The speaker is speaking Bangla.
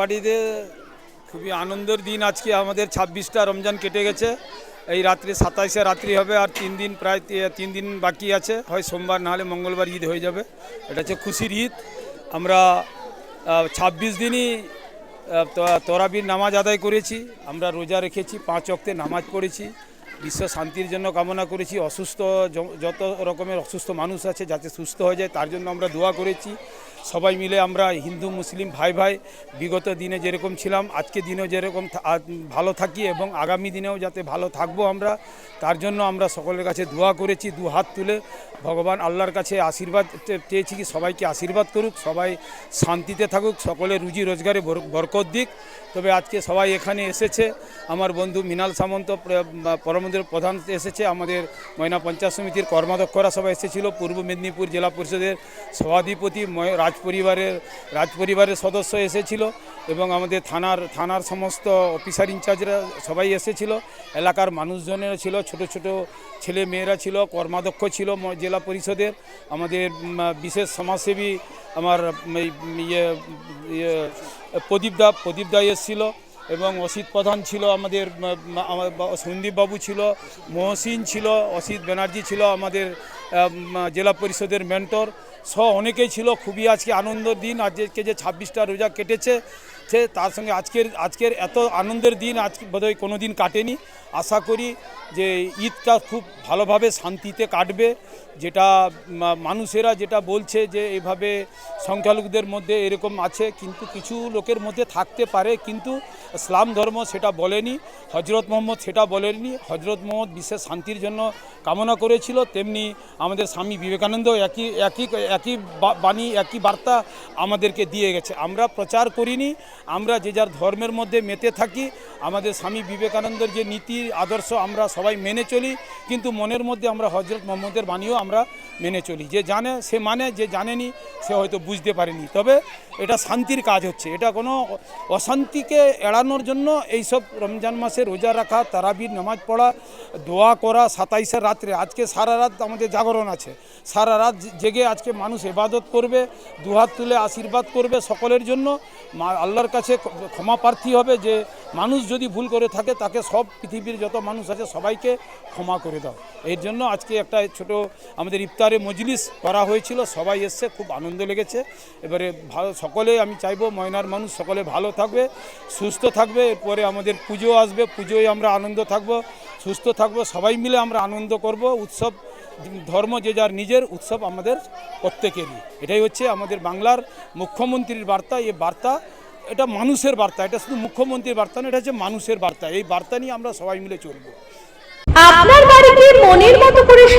বাড়িতে খুবই আনন্দের দিন আজকে আমাদের ছাব্বিশটা রমজান কেটে গেছে। এই রাত্রে সাতাইশে রাত্রি হবে আর তিন দিন প্রায় তিন দিন বাকি আছে। হয় সোমবার, নাহলে মঙ্গলবার ঈদ হয়ে যাবে। এটা হচ্ছে খুশির ঈদ। আমরা ছাব্বিশ দিনই তরাবির নামাজ আদায় করেছি। আমরা রোজা রেখেছি, পাঁচ অক্তে নামাজ পড়েছি। বিশ্ব শান্তির জন্য কামনা করেছি। অসুস্থ যত রকমের অসুস্থ মানুষ আছে, যাতে সুস্থ হয়ে যায়, তার জন্য আমরা দোয়া করেছি। সবাই মিলে আমরা হিন্দু, মুসলিম ভাই ভাই বিগত দিনে যেরকম ছিলাম, আজকে দিনেও যেরকম ভালো থাকি এবং আগামী দিনেও যাতে ভালো থাকব আমরা, তার জন্য আমরা সকলের কাছে দোয়া করেছি, দু হাত তুলে ভগবান আল্লাহর কাছে আশীর্বাদ চেয়েছি কি সবাইকে আশীর্বাদ করুক, সবাই শান্তিতে থাকুক, সকলে রুজি রোজগারে বর- বরকত দিক। তবে আজকে সবাই এখানে এসেছে, আমার বন্ধু মিনাল সামন্ত পরমন্দির প্রধান এসেছে, আমাদের ময়না পঞ্চায়েত সমিতির কর্মাধ্যক্ষরা সবাই এসেছিল, পূর্ব মেদিনীপুর জেলা পরিষদের সভাধিপতি রাজ পরিবারের রাজ পরিবারের সদস্য এসেছিল এবং আমাদের থানার থানার সমস্ত অফিসার ইনচার্জরা সবাই এসেছিল। এলাকার মানুষজনেরা ছিল ছোট ছোট ছেলে মেয়েরা ছিল কর্মাধ্যক্ষ ছিল জেলা পরিষদের। আমাদের বিশেষ সমাজসেবী আমার ইয়ে ইয়ে প্রদীপ দা প্রদীপ দা এসেছিল এবং অসিত প্রধান ছিল আমাদের উম, উম, আমার বা- সন্দীপ বাবু ছিল মহসিন ছিল অসিত ব্যানার্জি ছিল আমাদের জেলা পরিষদের মেন্টর সহ অনেকেই ছিল খুবই আজকে আনন্দের দিন। আজকে যে ছাব্বিশটা রোজা কেটেছে সে তার সঙ্গে আজকের আজকের এত আনন্দের দিন আজকে বোধহয় কোনো দিন কাটেনি। আশা করি যে ঈদটা খুব ভালোভাবে শান্তিতে কাটবে, যেটা মানুষেরা যেটা বলছে যে এভাবে সংখ্যালঘুদের মধ্যে এরকম আছে, কিন্তু কিছু লোকের মধ্যে থাকতে পারে, কিন্তু ইসলাম ধর্ম সেটা বলেনি হজরত মোহাম্মদ সেটা বলেনি হজরত মোহাম্মদ বিশ্বের শান্তির জন্য কামনা করেছিল, তেমনি আমাদের স্বামী বিবেকানন্দ একই একই একই বাণী, একই বার্তা আমাদেরকে দিয়ে গেছে। আমরা প্রচার করিনি আমরা যে যার ধর্মের মধ্যে মেতে থাকি, আমাদের স্বামী বিবেকানন্দের যে নীতি, আদর্শ আমরা সবাই মেনে চলি, কিন্তু মনের মধ্যে আমরা হজরত মোহাম্মদের বাণীও আমরা মেনে চলি। যে জানে, সে মানে যে জানেনি, সে হয়তো বুঝতে পারেনি। তবে এটা শান্তির কাজ হচ্ছে। এটা কোনো অশান্তিকে এড়ানোর জন্য এইসব রমজান মাসে রোজা রাখা, তারাবির নামাজ পড়া, দোয়া করা সাতাইশের রাত্রে। আজকে সারা রাত আমাদের জাগরণ আছে। সারা রাত জেগে আজকে মানুষ এবাদত করবে, দুহাত তুলে আশীর্বাদ করবে সকলের জন্য। আল্লাহর কাছে ক্ষমা প্রার্থী হবে যে মানুষ যদি ভুল করে থাকে, তাকে সব পৃথিবীর যত মানুষ আছে সবাইকে ক্ষমা করে দাও। এর জন্য আজকে একটা ছোট আমাদের ইফতারে মজলিস করা হয়েছিল, সবাই এসছে, খুব আনন্দ লেগেছে। এবারে ভালো সকলে, আমি চাইব ময়নার মানুষ সকলে ভালো থাকবে, সুস্থ থাকবে, এরপরে আমাদের পুজো আসবে, পুজোয় আমরা আনন্দ থাকব, সুস্থ থাকব, সবাই মিলে আমরা আনন্দ করব, উৎসব, ধর্ম যে যার নিজের, উৎসব আমাদের প্রত্যেকেরই। এটাই হচ্ছে আমাদের বাংলার মুখ্যমন্ত্রীর বার্তা এই বার্তা এটা মানুষের বার্তা, এটা শুধু মুখ্যমন্ত্রীর বার্তা না, এটা হচ্ছে মানুষের বার্তা। এই বার্তা নিয়ে আমরা সবাই মিলে চলবো। আপনার বাড়িতে মনের